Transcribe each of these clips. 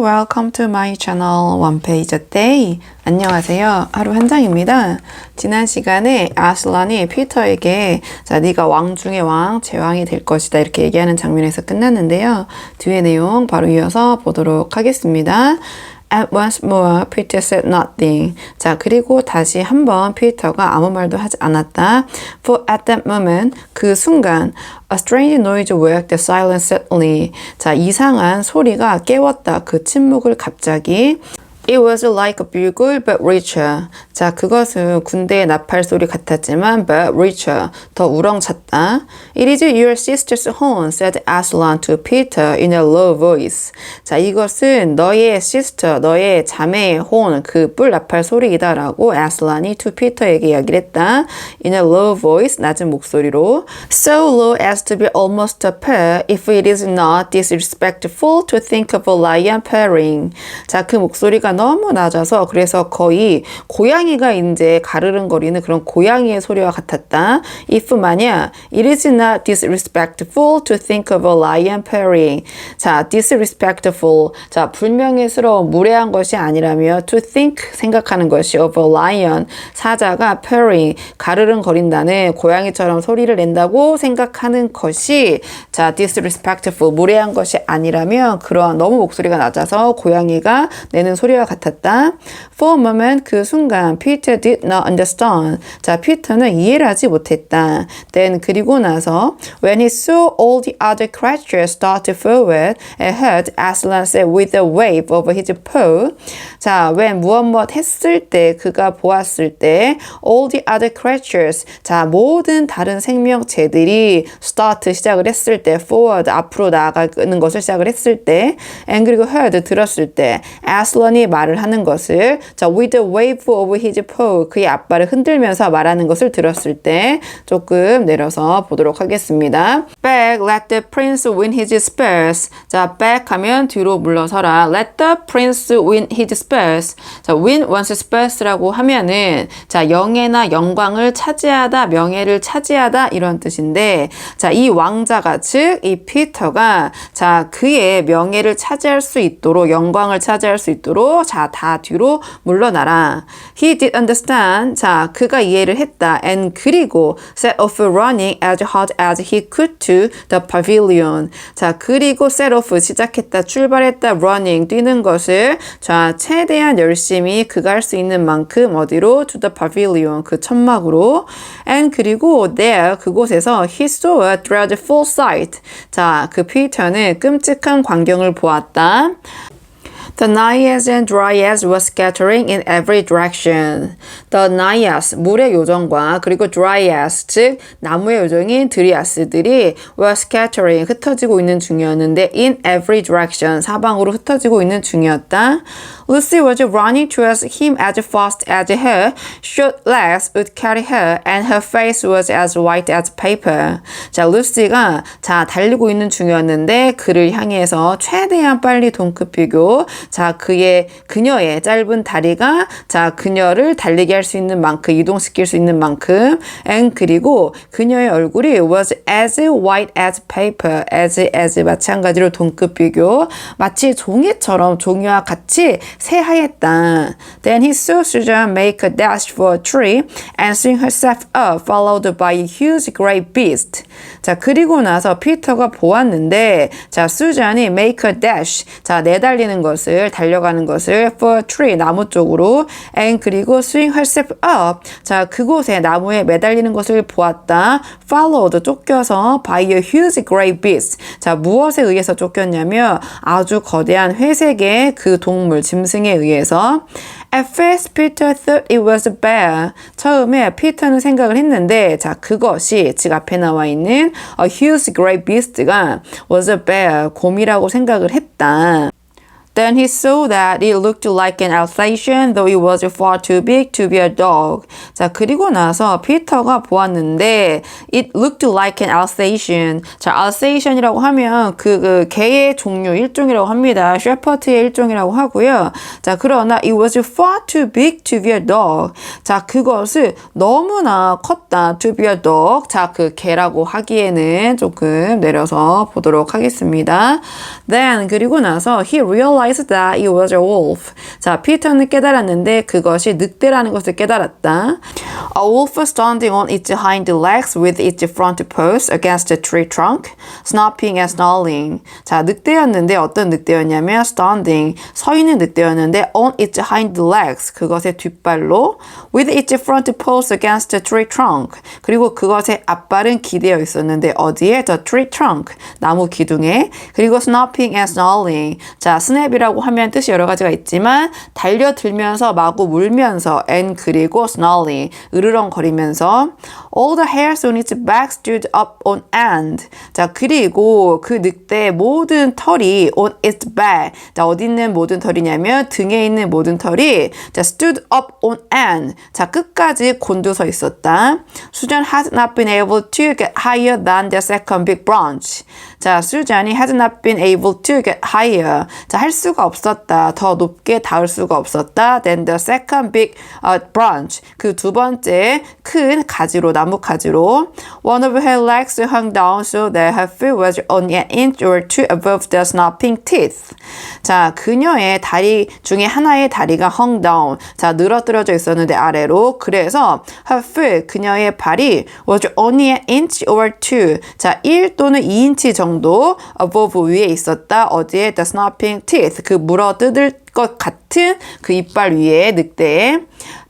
welcome to my channel One Page a Day. 안녕하세요. 하루 한 장입니다. 지난 시간에 아슬란이 피터에게 자 네가 왕 중의 왕, 제왕이 될 것이다 이렇게 얘기하는 장면에서 끝났는데요. 뒤에 내용 바로 이어서 보도록 하겠습니다. At once more, Peter said nothing. 자, 그리고 다시 한번 피터가 아무 말도 하지 않았다. For at that moment, 그 순간, a strange noise woke the silence suddenly. 자, 이상한 소리가 깨웠다. 그 침묵을 갑자기. It was like a bugle but richer. 자, 그것은 군대의 나팔 소리 같았지만 but richer. 더 우렁찼다. It is your sister's horn, said Aslan to Peter in a low voice. 자, 이것은 너의 sister, 너의 자매의 horn, 그 뿔 나팔 소리이다라고 Aslan이 to Peter에게 이야기를 했다. In a low voice, 낮은 목소리로. So low as to be almost a purr, if it is not disrespectful to think of a lion purring. 자, 그 목소리가 너무 낮아서 그래서 거의 고양이가 이제 가르릉거리는 그런 고양이의 소리와 같았다. if 만약 it is not disrespectful to think of a lion purring. 자, disrespectful. 자, 불명예스러운 무례한 것이 아니라며 to think 생각하는 것이 of a lion 사자가 purring 가르릉거린다는 고양이처럼 소리를 낸다고 생각하는 것이 자, disrespectful 무례한 것이 아니라면 그러한 너무 목소리가 낮아서 고양이가 내는 소리와 같았다. For a moment 그 순간 Peter did not understand. 자, 피터는 이해를 하지 못했다. Then 그리고 나서 when he saw all the other creatures start forward and heard Aslan say with a wave of his paw. 자, when 무엇 무엇 했을 때 그가 보았을 때 all the other creatures 자, 모든 다른 생명체들이 start 시작을 했을 때 forward 앞으로 나아가는 것을 시작을 했을 때 and 그리고 heard 들었을 때 Aslan이 말을 하는 것을 자 with a wave of his paw 그의 앞발을 흔들면서 말하는 것을 들었을 때 조금 내려서 보도록 하겠습니다. Back, let the prince win his spurs. 자, back 하면 뒤로 물러서라. Let the prince win his spurs. 자, win one's spurs라고 하면은 자, 영예나 영광을 차지하다, 명예를 차지하다 이런 뜻인데 자, 이 왕자가 즉 이 피터가 자, 그의 명예를 차지할 수 있도록 영광을 차지할 수 있도록 자, 다 뒤로 물러나라. He did understand. 자, 그가 이해를 했다. And 그리고 set off running as hard as he could to the pavilion. 자, 그리고 set off 시작했다. 출발했다. running 뛰는 것을 자, 최대한 열심히 그가 할 수 있는 만큼 어디로 to the pavilion 그 천막으로 and 그리고 there 그곳에서 he saw a dreadful sight. 자, 그 피터는 끔찍한 광경을 보았다. The naiads and dryads were scattering in every direction. The naiads, 물의 요정과 그리고 dryads, 즉 나무의 요정인 드리아스들이 were scattering, 흩어지고 있는 중이었는데 in every direction, 사방으로 흩어지고 있는 중이었다. Lucy was running towards him as fast as her short legs would carry her and her face was as white as paper. 자, 루시가 자, 달리고 있는 중이었는데 그를 향해서 최대한 빨리 동급히고 자, 그의 그녀의 짧은 다리가 자, 그녀를 달리게 할 수 있는 만큼 이동시킬 수 있는 만큼 and 그리고 그녀의 얼굴이 was as white as paper as as 마찬가지로 동급 비교 마치 종이처럼 종이와 같이 새하였다. Then he saw Susan make a dash for a tree and swing herself up followed by a huge grey beast. 자, 그리고 나서 피터가 보았는데 자, 수잔이 make a dash 자, 내달리는 것을 달려가는 것을 for tree 나무 쪽으로 and 그리고 swing herself up 자, 그곳에 나무에 매달리는 것을 보았다. followed 쫓겨서 by a huge grey beast. 자, 무엇에 의해서 쫓겼냐면 아주 거대한 회색의 그 동물 짐승에 의해서 At first, Peter thought it was a bear. 처음에 피터는 생각을 했는데, 자, 그것이, 즉 앞에 나와 있는 a huge grey beast가 was a bear, 곰이라고 생각을 했다. Then he saw that it looked like an Alsatian, though it was far too big to be a dog. 자, 그리고 나서 피터가 보았는데, it looked like an Alsatian. 자, Alsatian이라고 하면 그, 그 개의 종류 일종이라고 합니다. 셰퍼트의 일종이라고 하고요. 자, 그러나 it was far too big to be a dog. 자, 그것을 너무나 컸다. to be a dog. 자, 그 개라고 하기에는 조금 내려서 보도록 하겠습니다. Then, 그리고 나서 he realized realized that it was a wolf. 자, 피터는 깨달았는데 그것이 늑대라는 것을 깨달았다. A wolf was standing on its hind legs with its front paws against a tree trunk, snapping and snarling. 자, 늑대였는데 어떤 늑대였냐면 standing, 서 있는 늑대였는데 on its hind legs, 그것의 뒷발로 with its front paws against a tree trunk. 그리고 그것의 앞발은 기대어 있었는데 어디에? The tree trunk, 나무 기둥에. 그리고 snapping and snarling. 자, 스냅 이라고 하면 뜻이 여러 가지가 있지만 달려들면서 마구 물면서 and 그리고 snarling, 으르렁거리면서 all the hairs on its back stood up on end. 자, 그리고 그 늑대의 모든 털이 on its back. 자, 어디 있는 모든 털이냐면 등에 있는 모든 털이 자, stood up on end. 자, 끝까지 곤두서 있었다. 수잔 has not been able to get higher than the second big branch. 자, 수잔이 has not been able to get higher. 자, 할 수가 없었다. 더 높게 닿을 수가 없었다. than the second big uh, branch. 그 두 번째 큰 가지로 나무 가지로. One of her legs hung down so that her foot was only an inch or two above the snapping teeth. 자, 그녀의 다리 중에 하나의 다리가 hung down. 자, 늘어뜨려져 있었는데 아래로. 그래서 her foot, 그녀의 발이 was only an inch or two. 자, 1 또는 2인치 정도 above 위에 있었다. 어디에? The snapping teeth. 그 물어 뜯을 것 같은 그 이빨 위에 늑대에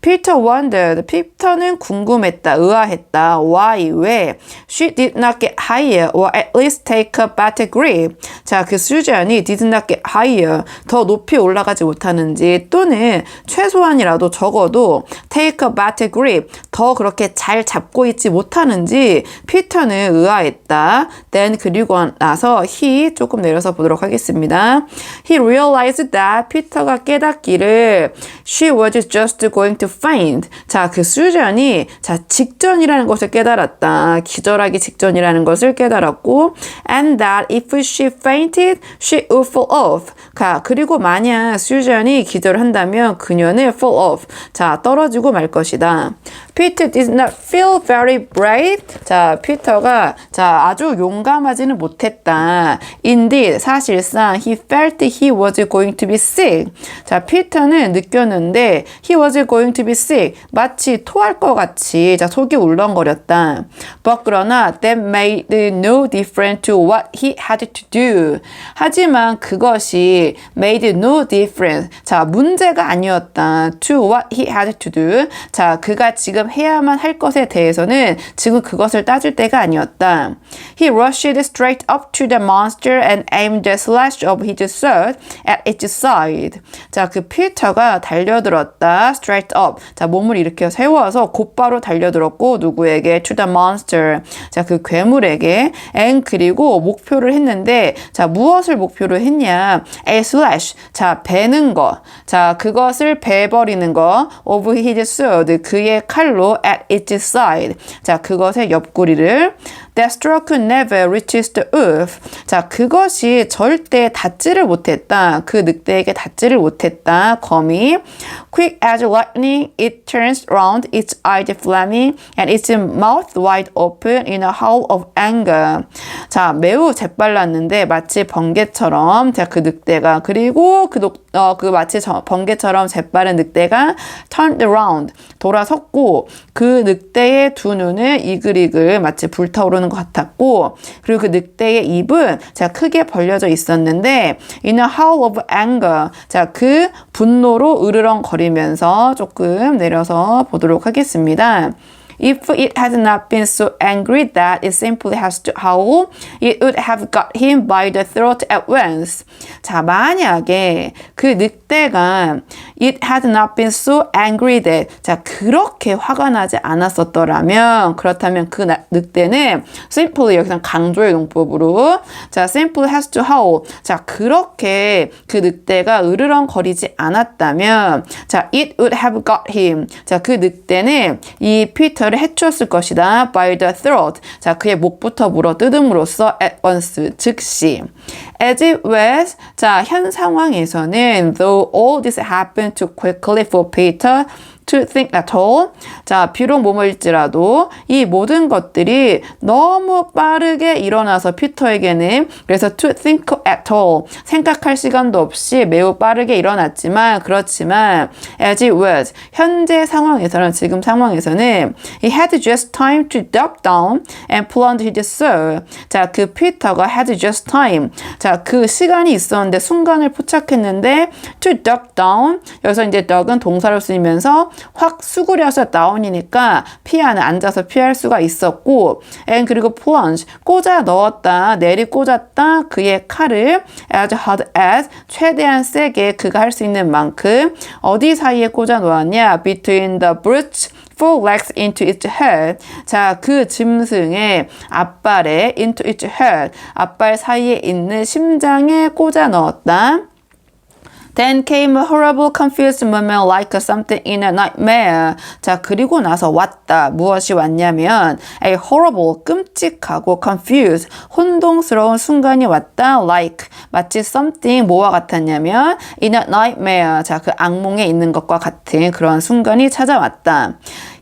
Peter wondered. 피터는 궁금했다, 의아했다. Why? 왜? She did not get higher or at least take a better grip. 자, 그 수잔이 did not get higher. 더 높이 올라가지 못하는지 또는 최소한이라도 적어도 take a better grip. 더 그렇게 잘 잡고 있지 못하는지 피터는 의아했다. Then 그리고 나서 he 조금 내려서 보도록 하겠습니다. He realized that 피터가 깨닫기를 she was just going to faint. 자, 그 수잔이 자 직전이라는 것을 깨달았다. 기절하기 직전이라는 것을 깨달았고, and that if she fainted, she would fall off. 가 그리고 만약 수잔이 기절한다면 그녀는 fall off. 자, 떨어지고 말 것이다. Peter did not feel very brave. 자, 피터가 자 아주 용감하지는 못했다. Indeed, 사실상 he felt he was going to be sick. 자, 피터는 느꼈는데 he was going to be sick. 마치 토할 것 같이 자 속이 울렁거렸다. But 그러나 that made no difference to what he had to do. 하지만 그것이 made no difference. 자, 문제가 아니었다. to what he had to do. 자, 그가 지금 해야만 할 것에 대해서는 지금 그것을 따질 때가 아니었다. He rushed straight up to the monster and aimed a slash of his sword at its side. 자, 그 피터가 달려들었다. straight up. 자, 몸을 일으켜 세워서 곧바로 달려들었고 누구에게? to the monster. 자, 그 괴물에게 and 그리고 목표를 했는데 자, 무엇을 목표로 했냐? a slash. 자, 베는 거. 자, 그것을 베버리는 거. of his sword. 그의 칼로 at its side. 자, 그것의 옆구리를 that struck never reaches the earth. 자, 그것이 절대 닿지를 못했다. 그 늑대에게 닿지를 못했다. 검이 quick as lightning it turns round its eyes flaming and its mouth wide open in a howl of anger. 자, 매우 재빨랐는데 마치 번개처럼 자, 그 늑대가 그리고 그, 녹, 어, 그 마치 저, 번개처럼 재빠른 늑대가 turned around 돌아섰고 그 늑대의 두 눈은 이글이글 마치 불타오르는 것 같았고 그리고 그 늑대의 입은 자 크게 벌려져 있었는데 in a howl of anger 자 그 분노로 으르렁거리면서 조금 내려서 보도록 하겠습니다. If it had not been so angry that it simply has to howl, it would have got him by the throat at once. 자, 만약에 그 늑 대가 it had not been so angry that 자, 그렇게 화가 나지 않았었더라면 그렇다면 그 나, 늑대는 simply 여기서 강조의 용법으로 자, simply has to howl. 자, 그렇게 그 늑대가 으르렁거리지 않았다면 자, it would have got him. 자, 그 늑대는 이 피터 피터를 해치웠을 것이다. by the throat. 자, 그의 목부터 물어 뜯음으로써 at once, 즉시. As it was, 자, 현 상황에서는 though all this happened too quickly for Peter to think at all. 자, 비록 뭐뭐일지라도 이 모든 것들이 너무 빠르게 일어나서 피터에게는 그래서 to think at all. 생각할 시간도 없이 매우 빠르게 일어났지만 그렇지만 as it was 현재 상황에서는 지금 상황에서는 he had just time to duck down and plunge his soul. 자, 그 피터가 had just time. 자, 그 시간이 있었는데 순간을 포착했는데 to duck down. 여기서 이제 duck은 동사로 쓰이면서 확 수그려서 down이니까 피하는 앉아서 피할 수가 있었고 and 그리고 plunge 꽂아 넣었다 내리 꽂았다 그의 칼을 as hard as 최대한 세게 그가 할 수 있는 만큼 어디 사이에 꽂아 놓았냐 between the brute's four legs into its head. 자, 그 짐승의 앞발에 into its head. 앞발 사이에 있는 심장에 꽂아 넣었다. Then came a horrible confused moment like something in a nightmare. 자, 그리고 나서 왔다. 무엇이 왔냐면 a horrible, 끔찍하고 confused, 혼동스러운 순간이 왔다. like, 마치 something 뭐와 같았냐면 in a nightmare. 자, 그 악몽에 있는 것과 같은 그런 순간이 찾아왔다.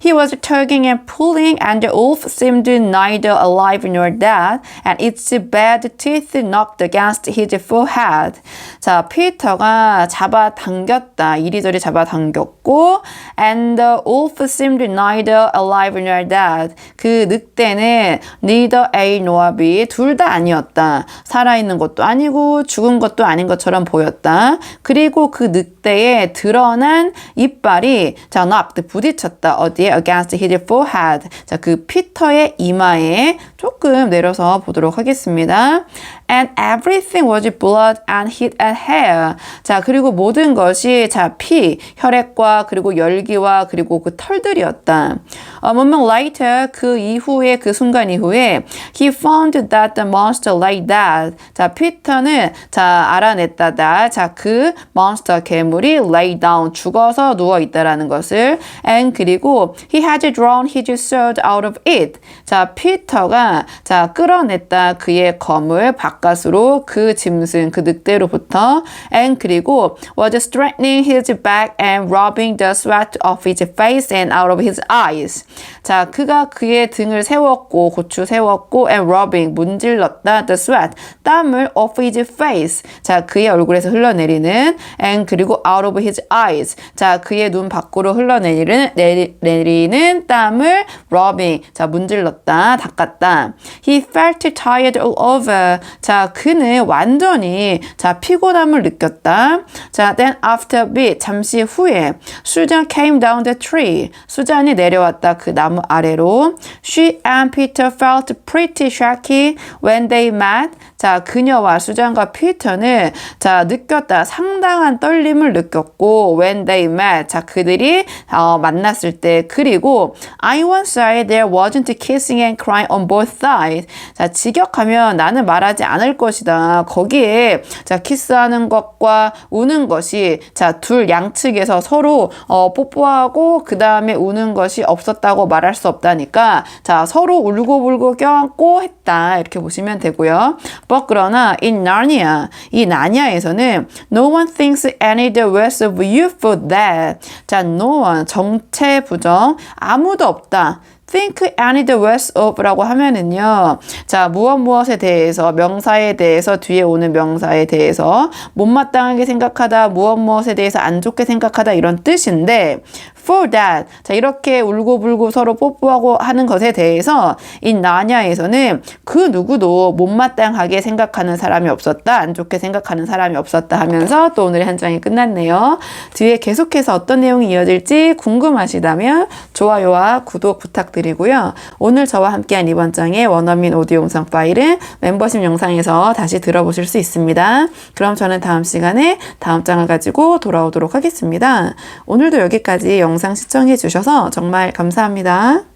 He was tugging and pulling, and the wolf seemed neither alive nor dead, and its bad teeth knocked against his forehead. 자, 피터가 잡아 당겼다. 이리저리 잡아 당겼고, and the wolf seemed neither alive nor dead. 그 늑대는 neither A nor B 둘 다 아니었다. 살아있는 것도 아니고 죽은 것도 아닌 것처럼 보였다. 그리고 그 늑대의 드러난 이빨이 자, knocked 부딪혔다. 어디에? Against his forehead. 자, 그 피터의 이마에 조금 내려서 보도록 하겠습니다. And everything was blood and heat and hair. 자, 그리고 모든 것이 자, 피, 혈액과 그리고 열기와 그리고 그 털들이었다. A moment later, 그 이후에 그 순간 이후에 he found that the monster lay dead. 자, 피터는 자, 알아냈다다. 자, 그 몬스터 괴물이 lay down 죽어서 누워 있다라는 것을 and 그리고 he had drawn his sword out of it. 자, 피터가 자, 끌어냈다 그의 검을 바깥으로 그 짐승 그 늑대로부터 and 그리고 was straightening his back and rubbing the sweat off his face and out of his eyes. 자, 그가 그의 등을 세웠고 고추 세웠고 and rubbing 문질렀다 the sweat 땀을 off his face. 자, 그의 얼굴에서 흘러내리는 and 그리고 out of his eyes. 자, 그의 눈 밖으로 흘러내리는 내리, 내리는 땀을 rubbing. 자, 문질렀다, 닦았다. He felt tired all over. 자, 그는 완전히 자, 피곤함을 느꼈다. 자, then after a bit 잠시 후에 수잔 came down the tree. 수잔이 내려왔다 그 나무 아래로. She and Peter felt pretty shaky when they met. 자, 그녀와 수잔과 피터는 자, 느꼈다. 상당한 떨림을 느꼈고 when they met. 자, 그들이 어, 만났을 때 그리고 I once said there wasn't kissing and crying on both sides. 자, 직역하면 나는 말하지 않을 것이다. 거기에 자, 키스하는 것과 우는 것이 자, 둘 양측에서 서로 어, 뽀뽀하고 그다음에 우는 것이 없었다고 말할 수 없다니까. 자, 서로 울고불고 껴안고 했다. 이렇게 보시면 되고요. But 그러나 in Narnia 이 나니아에서는 no one thinks any the worse of you for that. 자, no one 정체 부정 아무도 없다. Think any the worse of라고 하면은요. 자, 무엇 무엇에 대해서 명사에 대해서 뒤에 오는 명사에 대해서 못마땅하게 생각하다 무엇 무엇에 대해서 안 좋게 생각하다 이런 뜻인데 for that 자 이렇게 울고불고 서로 뽀뽀하고 하는 것에 대해서 이 나냐에서는 그 누구도 못마땅하게 생각하는 사람이 없었다 안 좋게 생각하는 사람이 없었다 하면서 또 오늘의 한 장이 끝났네요 뒤에 계속해서 어떤 내용이 이어질지 궁금하시다면 좋아요와 구독 부탁드 리고요. 오늘 저와 함께한 이번 장의 원어민 오디오 영상 파일은 멤버십 영상에서 다시 들어보실 수 있습니다. 그럼 저는 다음 시간에 다음 장을 가지고 돌아오도록 하겠습니다. 오늘도 여기까지 영상 시청해 주셔서 정말 감사합니다.